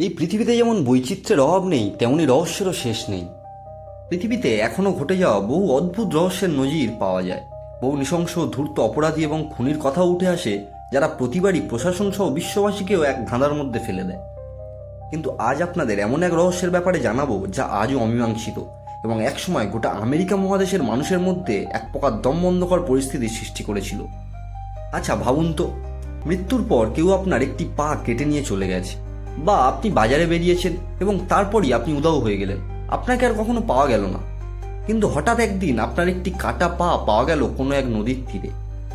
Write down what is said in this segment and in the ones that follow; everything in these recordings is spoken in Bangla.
এই পৃথিবীতে যেমন বৈচিত্র্যের অভাব নেই, তেমনি রহস্যেরও শেষ নেই। পৃথিবীতে এখনও ঘটে যাওয়া বহু অদ্ভুত রহস্যের নজির পাওয়া যায়। বহু নৃশংস, ধূর্ত অপরাধী এবং খুনির কথাও উঠে আসে, যারা প্রতিবারই প্রশাসন সহ বিশ্ববাসীকেও এক ধাঁধার মধ্যে ফেলে দেয়। কিন্তু আজ আপনাদের এমন এক রহস্যের ব্যাপারে জানাব, যা আজও অমীমাংসিত এবং একসময় গোটা আমেরিকা মহাদেশের মানুষের মধ্যে এক প্রকার দমবন্ধকর পরিস্থিতির সৃষ্টি করেছিল। আচ্ছা ভাবুন তো, মৃত্যুর পর কেউ আপনার একটি পা কেটে নিয়ে চলে গেছে। বা আপনি বাজারে বেরিয়েছেন এবং তারপরই আপনি উদাও হয়ে গেলেন। আপনাকে আর কখনো পাওয়া গেল না। কিন্তু হঠাৎ একদিন আপনার একটি কাটা পা পাওয়া গেল কোনো এক নদীর তীরে।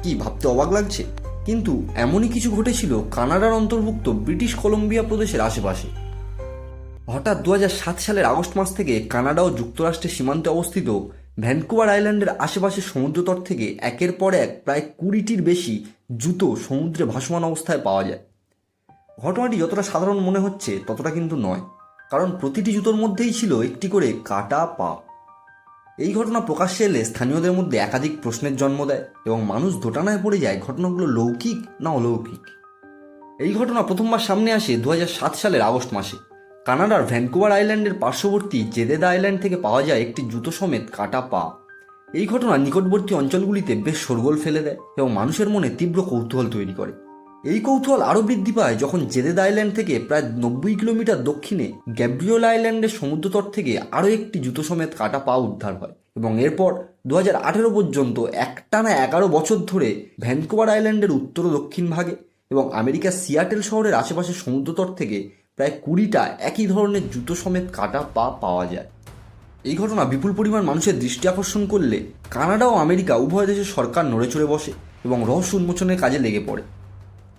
কি ভাবতে অবাক লাগছে? কিন্তু এমনই কিছু ঘটেছিল কানাডার অন্তর্ভুক্ত ব্রিটিশ কলম্বিয়া প্রদেশের আশেপাশে। হঠাৎ দু হাজার সাত সালের আগস্ট মাস থেকে কানাডা ও যুক্তরাষ্ট্রের সীমান্তে অবস্থিত ভ্যানকুভার আইল্যান্ডের আশেপাশের সমুদ্রতট থেকে একের পর এক প্রায় কুড়িটির বেশি জুতো সমুদ্রে ভাসমান অবস্থায় পাওয়া যায়। ঘটনাটি যতটা সাধারণ মনে হচ্ছে, ততটা কিন্তু নয়। কারণ প্রতিটি জুতোর মধ্যেই ছিল একটি করে কাটা পা এই ঘটনা প্রকাশ্যে এলে স্থানীয়দের মধ্যে একাধিক প্রশ্নের জন্ম দেয় এবং মানুষ দোটানায় পড়ে যায় ঘটনাগুলো লৌকিক না অলৌকিক। এই ঘটনা প্রথমবার সামনে আসে দু হাজার সাত সালের আগস্ট মাসে। কানাডার ভ্যানকুভার আইল্যান্ডের পার্শ্ববর্তী জেদেদা আইল্যান্ড থেকে পাওয়া যায় একটি জুতো সমেত কাটা পা এই ঘটনা নিকটবর্তী অঞ্চলগুলিতে বেশ শোরগোল ফেলে দেয় এবং মানুষের মনে তীব্র কৌতূহল তৈরি করে। এই কৌতূহল আরও বৃদ্ধি পায় যখন জেদেদ আইল্যান্ড থেকে প্রায় নব্বই কিলোমিটার দক্ষিণে গ্যাব্রিওল আইল্যান্ডের সমুদ্রতট থেকে আরও একটি জুতো সমেত কাটা পা উদ্ধার হয় এবং এরপর দু আঠেরো পর্যন্ত একটানা এগারো বছর ধরে ভ্যানকুভার আইল্যান্ডের উত্তর ও দক্ষিণ ভাগে এবং আমেরিকার সিয়াটেল শহরের আশেপাশের সমুদ্রতট থেকে প্রায় কুড়িটা একই ধরনের জুতো সমেত কাটা পা পাওয়া যায়। এই ঘটনা বিপুল পরিমাণ মানুষের দৃষ্টি আকর্ষণ করলে কানাডা ও আমেরিকা উভয় দেশের সরকার নড়ে চড়ে বসে এবং রহস্য উন্মোচনের কাজে লেগে পড়ে।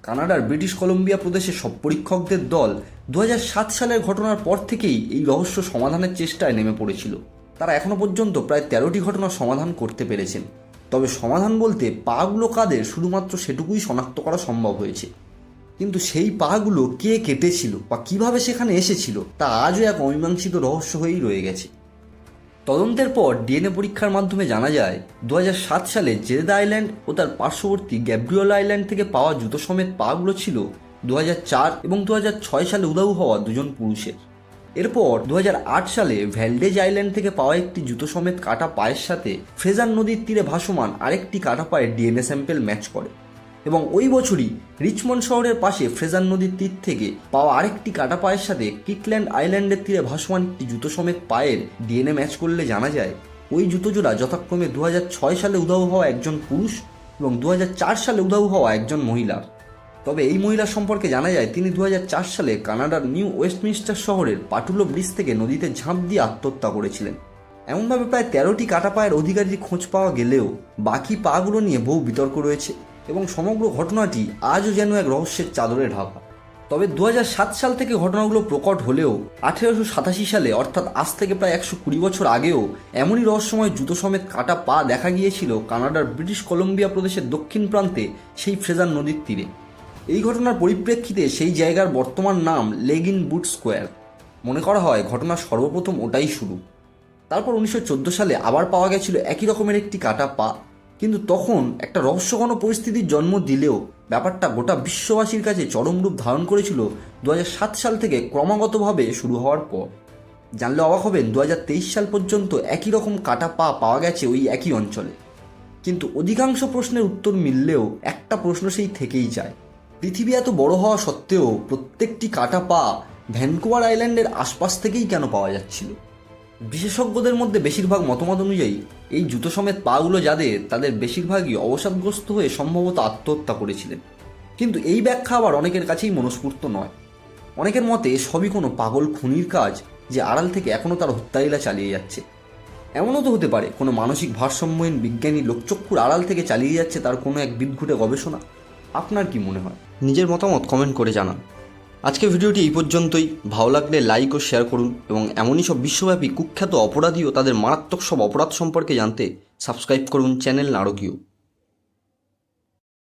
কানাডার ব্রিটিশ কলম্বিয়া প্রদেশের সব পরীক্ষকদের দল দু হাজার সাত সালের ঘটনার পর থেকেই এই রহস্য সমাধানের চেষ্টায় নেমে পড়েছিল। তারা এখনও পর্যন্ত প্রায় তেরোটি ঘটনার সমাধান করতে পেরেছেন। তবে সমাধান বলতে পাগুলো কাদের শুধুমাত্র সেটুকুই শনাক্ত করা সম্ভব হয়েছে। কিন্তু সেই পাগুলো কে কেটেছিল বা কীভাবে সেখানে এসেছিল তা আজও এক অমীমাংসিত রহস্য হয়েই রয়ে গেছে। তদন্তের পর ডিএনএ পরীক্ষার মাধ্যমে জানা যায় দু হাজার সাত সালে জেদা আইল্যান্ড ও তার পার্শ্ববর্তী গ্যাব্রিওল আইল্যান্ড থেকে পাওয়া জুতো সমেত পাগুলো ছিল দু হাজার চার এবং দু হাজার ছয় সালে উদাউ হওয়া দুজন পুরুষের। এরপর দু হাজার আট সালে ভ্যালডেজ আইল্যান্ড থেকে পাওয়া একটি জুতো সমেত কাটা পায়ের সাথে ফ্রেজার নদীর তীরে ভাসমান আরেকটি কাটা পায়ের ডিএনএ স্যাম্পেল ম্যাচ করে। এবং ওই বছরই রিচমন্ড শহরের পাশে ফ্রেজার নদীর তীর থেকে পাওয়া আরেকটি কাটা পায়ের সাথে কিকল্যান্ড আইল্যান্ডের তীরে ভাসমান একটি জুতো সমেত পায়ের ডিএনএ ম্যাচ করলে জানা যায়, ওই জুতো জোড়া যথাক্রমে দু হাজার ছয় সালে উধাও হওয়া একজন পুরুষ এবং দু হাজার চার সালে উধাও হওয়া একজন মহিলার তবে এই মহিলা সম্পর্কে জানা যায়, তিনি দু হাজার চার সালে কানাডার নিউ ওয়েস্টমিনিস্টার শহরের পাটুলো ব্রিজ থেকে নদীতে ঝাঁপ দিয়ে আত্মহত্যা করেছিলেন। এমনভাবে প্রায় তেরোটি কাটা পায়ের অধিকারীর খোঁজ পাওয়া গেলেও বাকি পাগুলো নিয়ে বহু বিতর্ক রয়েছে। এবং সমগ্র ঘটনাটি আজও যেন এক রহস্যের চাদরে ঢাকা। তবে দু হাজার সাত সাল থেকে ঘটনাগুলো প্রকট হলেও আঠেরোশো সাতাশি সালে, অর্থাৎ আজ থেকে প্রায় একশো কুড়ি বছর আগেও, এমনই রহস্যময় জুতো সমেত কাটা পা দেখা গিয়েছিল কানাডার ব্রিটিশ কলম্বিয়া প্রদেশের দক্ষিণ প্রান্তে, সেই ফ্রেজার নদীর তীরে। এই ঘটনার পরিপ্রেক্ষিতে সেই জায়গার বর্তমান নাম লেগিন বুট স্কোয়ার। মনে করা হয় ঘটনা সর্বপ্রথম ওটাই শুরু। তারপর উনিশশো চোদ্দ সালে আবার পাওয়া গেছিল একই রকমের একটি কাটা পা। কিন্তু তখন একটা রহস্যঘন পরিস্থিতির জন্ম দিলেও ব্যাপারটা গোটা বিশ্ববাসীর কাছে চরম রূপ ধারণ করেছিল দু হাজার সাত সাল থেকে ক্রমাগতভাবে শুরু হওয়ার পর। জানলে অবাক হবেন দু হাজার তেইশ সাল পর্যন্ত একই রকম কাটা পা পাওয়া গেছে ওই একই অঞ্চলে। কিন্তু অধিকাংশ প্রশ্নের উত্তর মিললেও একটা প্রশ্ন সেই থেকেই যায়। পৃথিবী এত বড় হওয়া সত্ত্বেও প্রত্যেকটি কাটা পা ভ্যানকুভার আইল্যান্ডের আশপাশ থেকেই কেন পাওয়া যাচ্ছিল? বিশেষজ্ঞদের মধ্যে বেশিরভাগ মতামত অনুযায়ী, এই জুতো সমেত পাগুলো যাদের, তাদের বেশিরভাগই অবসাদগ্রস্ত হয়ে সম্ভবত আত্মহত্যা করেছিলেন। কিন্তু এই ব্যাখ্যা আবার অনেকের কাছেই মনস্ফূর্ত নয়। অনেকের মতে সবই কোনো পাগল খুনির কাজ যে আড়াল থেকে এখনও তার হত্যালীলা চালিয়ে যাচ্ছে। এমনও তো হতে পারে, কোনো মানসিক ভারসাম্যহীন বিজ্ঞানী লোকচক্ষুর আড়াল থেকে চালিয়ে যাচ্ছে তার কোনো এক বিদঘুটে গবেষণা। আপনার কি মনে হয়? নিজের মতামত কমেন্ট করে জানান। আজকে ভিডিওটি এই পর্যন্তই। ভালো লাগলে লাইক ও শেয়ার করুন এবং এমনই সব বিশ্বব্যাপী কুখ্যাত অপরাধী ও তাদের মারাত্মক সব অপরাধ সম্পর্কে জানতে সাবস্ক্রাইব করুন চ্যানেল নারকীয়।